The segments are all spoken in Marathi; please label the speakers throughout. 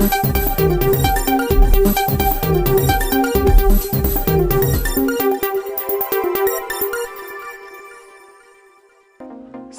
Speaker 1: thank you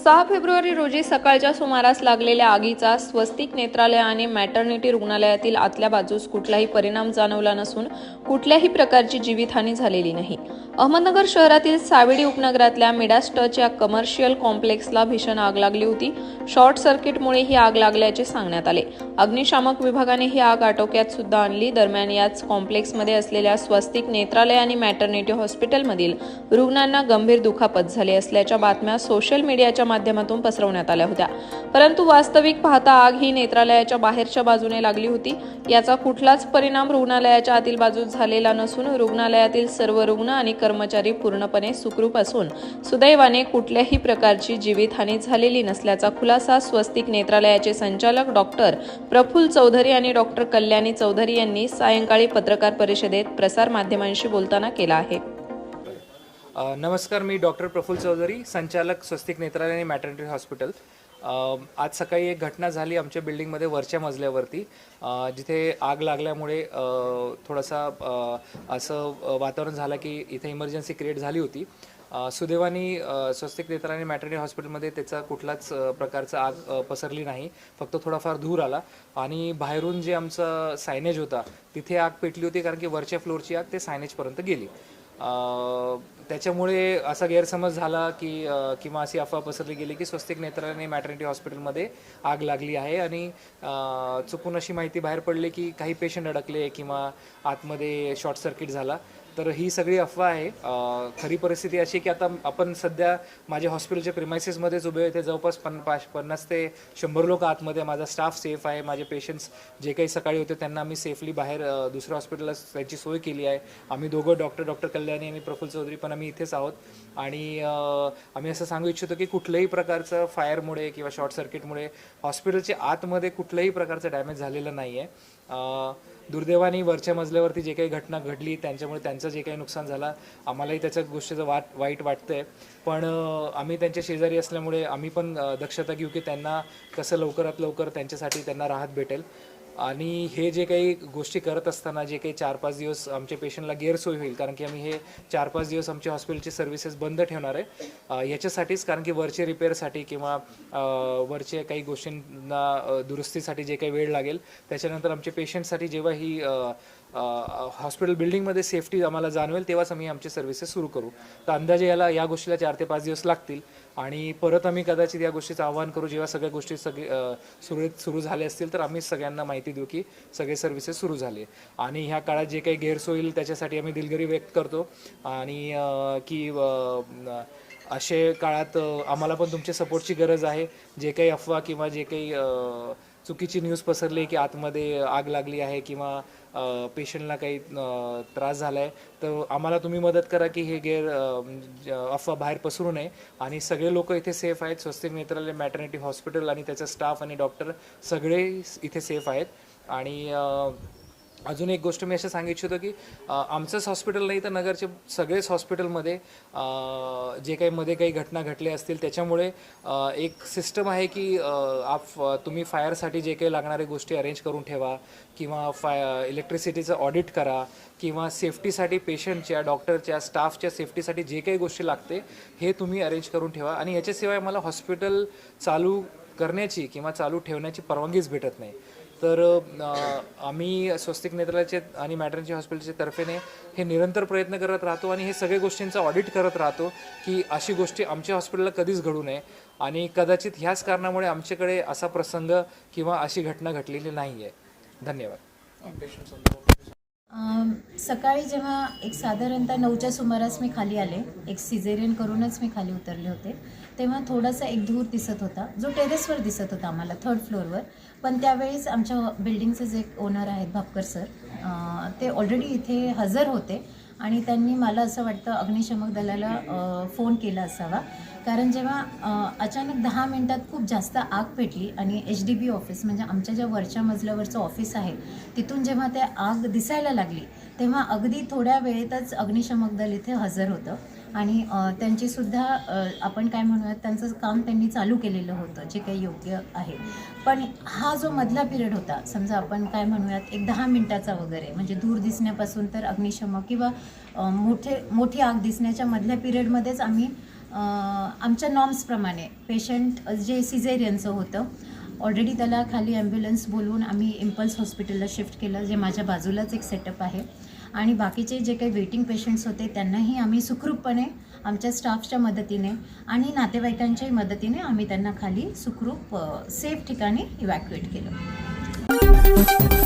Speaker 1: सहा फेब्रुवारी रोजी सकाळच्या सुमारास लागलेल्या आगीचा स्वस्तिक नेत्रालय आणि मॅटर्निटी रुग्णालयातील आतल्या बाजूस कुठलाही परिणाम जाणवला नसून कुठल्याही प्रकारची जीवितहानी झालेली नाही. अहमदनगर शहरातील सावेडी उपनगरातल्या मिडास टच या कमर्शियल कॉम्प्लेक्सला भीषण आग लागली होती. शॉर्ट सर्किटमुळे ही आग लागल्याचे सांगण्यात आले. अग्निशामक विभागाने ही आग आटोक्यात सुद्धा आणली. दरम्यान याच कॉम्प्लेक्समध्ये असलेल्या स्वस्तिक नेत्रालय आणि मॅटर्निटी हॉस्पिटलमधील रुग्णांना गंभीर दुखापत झाली असल्याच्या बातम्या सोशल मीडियाच्या माध्यमातून पसरवण्यात आल्या होत्या. परंतु वास्तविक पाहता आग ही नेत्रालयाच्या बाहेरच्या बाजूने लागली होती. याचा कुठलाच परिणाम रुग्णालयाच्या आतील बाजूस झालेला नसून रुग्णालयातील सर्व रुग्ण आणि कर्मचारी पूर्णपणे सुखरूप असून सुदैवाने कुठल्याही प्रकारची जीवितहानी झालेली नसल्याचा खुलासा स्वस्तिक नेत्रालयाचे संचालक डॉक्टर प्रफुल चौधरी आणि डॉक्टर कल्याणी चौधरी यांनी सायंकाळी पत्रकार परिषदेत प्रसार माध्यमांशी बोलताना केला आहे.
Speaker 2: नमस्कार मी डॉक्टर प्रफुल चौधरी संचालक स्वस्तिक नेत्रालय आणि मॅटर्निटी हॉस्पिटल. आज सकाळी एक घटना झाली आमच्या बिल्डिंगमध्ये वरच्या मजल्यावरती. जिथे आग लागल्यामुळे थोडासा असं वातावरण झालं की इथे इमर्जन्सी क्रिएट झाली होती. सुदैवानी सुदैवाने स्वस्तिक नेत्रालय आणि मॅटर्निटी हॉस्पिटलमध्ये त्याचा कुठलाच प्रकारचा आग पसरली नाही. फक्त थोडाफार धूर आला आणि बाहेरून जे आमचं सायनेज होता तिथे आग पेटली होती कारण की वरच्या फ्लोरची आग ते सायनेजपर्यंत गेली. त्याच्यामुळे असा गैरसमज झाला की किंवा अशी अफवा पसरली गेली की स्वस्तिक नेत्राने मॅटर्निटी हॉस्पिटलमध्ये आग लागली आहे आणि चुकून अशी माहिती बाहेर पडली की काही पेशंट अडकले किंवा आतमध्ये शॉर्ट सर्किट झाला. तर ही सगळी अफवा आहे. खरी परिस्थिती अशी की आता आपण सध्या माझ्या हॉस्पिटलच्या प्रिमायसेसमध्येच उभे होते जवळपास पन पाच पन्नास ते शंभर लोक आतमध्ये माझा स्टाफ सेफ आहे. माझे पेशंट्स जे काही सकाळी होते त्यांना आम्ही सेफली बाहेर दुसऱ्या हॉस्पिटलला त्यांची सोय केली आहे. आम्ही दोघं डॉक्टर डॉक्टर कल्याणी आणि प्रफुल्ल चौधरी पण आम्ही इथेच आहोत. आणि आम्ही असं सांगू इच्छितो की कुठल्याही प्रकारचं फायरमुळे किंवा शॉर्ट सर्किटमुळे हॉस्पिटलच्या आतमध्ये कुठल्याही प्रकारचं डॅमेज झालेलं नाही आहे दुर्दैवाने वरच्या मजल्यावरती जे काही घटना घडली त्यांच्यामुळे त्यांचं जे काही नुकसान झालं आम्हालाही त्याच्या गोष्टीचं वाट वाईट वाटतं आहे पण आम्ही त्यांच्या शेजारी असल्यामुळे आम्ही पण दक्षता घेऊ की त्यांना कसं लवकरात लवकर त्यांच्यासाठी त्यांना राहत भेटेल. आणि हे जे काही गोष्टी करत असताना जे काही चार पाच दिवस आमच्या पेशंटला गैरसोय होईल कारण की आम्ही हे चार पाच दिवस आमच्या हॉस्पिटलची सर्व्हिसेस बंद ठेवणार आहे. याच्यासाठीच कारण की वरचे रिपेअरसाठी किंवा वरचे काही गोष्टींना दुरुस्तीसाठी जे काही वेळ लागेल त्याच्यानंतर आमच्या पेशंटसाठी जेव्हा ही हॉस्पिटल बिल्डिंगमध्ये सेफ्टी आम्हाला जाणवेल तेव्हाच आम्ही आमचे सर्व्हिसेस सुरू करू. तर अंदाजे याला या गोष्टीला चार ते पाच दिवस लागतील. आणि परत आम्ही कदाचित या गोष्टीचं आव्हान करू जेव्हा सगळ्या गोष्टी सगळे सुरळीत सुरू झाल्या असतील तर आम्ही सगळ्यांना माहिती देऊ की सगळे सर्व्हिसेस सुरू झाले. आणि ह्या काळात जे काही गैरसोय होईल त्याच्यासाठी आम्ही दिलगिरी व्यक्त करतो. आणि की असे काळात आम्हाला पण तुमच्या सपोर्टची गरज आहे. जे काही अफवा किंवा जे काही चुकीची न्यूज पसरली की आतमध्ये आग लागली आहे किंवा पेशंटला काही त्रास झाला आहे तर आम्हाला तुम्ही मदत करा की हे गैर म्हणजे, अफवा बाहेर पसरू नये. आणि सगळे लोक इथे सेफ आहेत. स्वस्तिक मित्रालय मॅटर्निटी हॉस्पिटल आणि त्याचा स्टाफ आणि डॉक्टर सगळे इथे सेफ आहेत. आणि अजून एक गोष्ट मी असं सांगू इच्छितो की आमचंच हॉस्पिटल नाही तर नगरचे सगळेच हॉस्पिटलमध्ये जे काही मध्ये काही घटना घडल्या असतील त्याच्यामुळे एक सिस्टम आहे की आप तुम्ही फायरसाठी जे काही लागणारे गोष्टी अरेंज करून ठेवा किंवा फाय इलेक्ट्रिसिटीचं ऑडिट करा किंवा सेफ्टीसाठी पेशंटच्या डॉक्टरच्या स्टाफच्या सेफ्टीसाठी जे काही गोष्टी लागते हे तुम्ही अरेंज करून ठेवा. आणि याच्याशिवाय मला हॉस्पिटल चालू करण्याची किंवा चालू ठेवण्याची परवानगीच भेटत नाही. तर आम्ही स्वस्तिक नेत्रालयाचे आणि मॅटर्नची हॉस्पिटलच्या तर्फेने हे निरंतर प्रयत्न करत राहतो आणि हे सगळ्या गोष्टींचा ऑडिट करत राहतो की अशी गोष्टी आमच्या हॉस्पिटलला कधीच घडू नये आणि कदाचित ह्याच कारणामुळे आमच्याकडे असा प्रसंग किंवा अशी घटना घडलेली नाही आहे धन्यवाद
Speaker 3: सकाळी जेव्हा एक साधारणतः नऊच्या सुमारास मी खाली आले एक सिझेरियन करूनच मी खाली उतरले होते तेव्हा थोडासा एक धूर दिसत होता जो टेरेसवर दिसत होता आम्हाला थर्ड फ्लोअरवर पण त्यावेळेस आमच्या बिल्डिंगचे जे ओनर आहेत भापकर सर ते ऑलरेडी इथे हजर होते. आणि त्यांनी मला असं वाटतं अग्निशमक दलाला फोन केला असावा. कारण जेव्हा अचानक दहा मिनटात खूप जास्त आग पेटली आणि एच डी बी ऑफिस म्हणजे आमच्या ज्या वरच्या मजल्यावरचं ऑफिस आहे तिथून जेव्हा ते आग दिसायला लागली तेव्हा अगदी थोड्या वेळेतच अग्निशमक दल इथे हजर होतं. आणि त्यांचीसुद्धा आपण काय म्हणूयात त्यांचं काम त्यांनी चालू केलेलं होतं जे काही योग्य आहे. पण हा जो मधला पिरियड होता समजा आपण काय म्हणूयात एक दहा मिनटाचा वगैरे म्हणजे दूर दिसण्यापासून तर अग्निशमक किंवा मोठे मोठी आग दिसण्याच्या मधल्या पिरियडमध्येच आम्ही आमच्या नॉर्म्सप्रमाणे पेशंट जे सिझेरियनचं होतं ऑलरेडी त्याला खाली ॲम्ब्युलन्स बोलवून आम्ही इम्पल्स हॉस्पिटलला शिफ्ट केलं जे माझ्या बाजूलाच एक सेटअप आहे. आणि बाकीचे जे काही वेटिंग पेशंट्स होते त्यांनाही आम्ही सुखरूपपणे आमच्या स्टाफच्या मदतीने आणि नातेवाईकांच्याही मदतीने आम्ही त्यांना खाली सुखरूप सेफ ठिकाणी इव्हॅक्युएट केलं.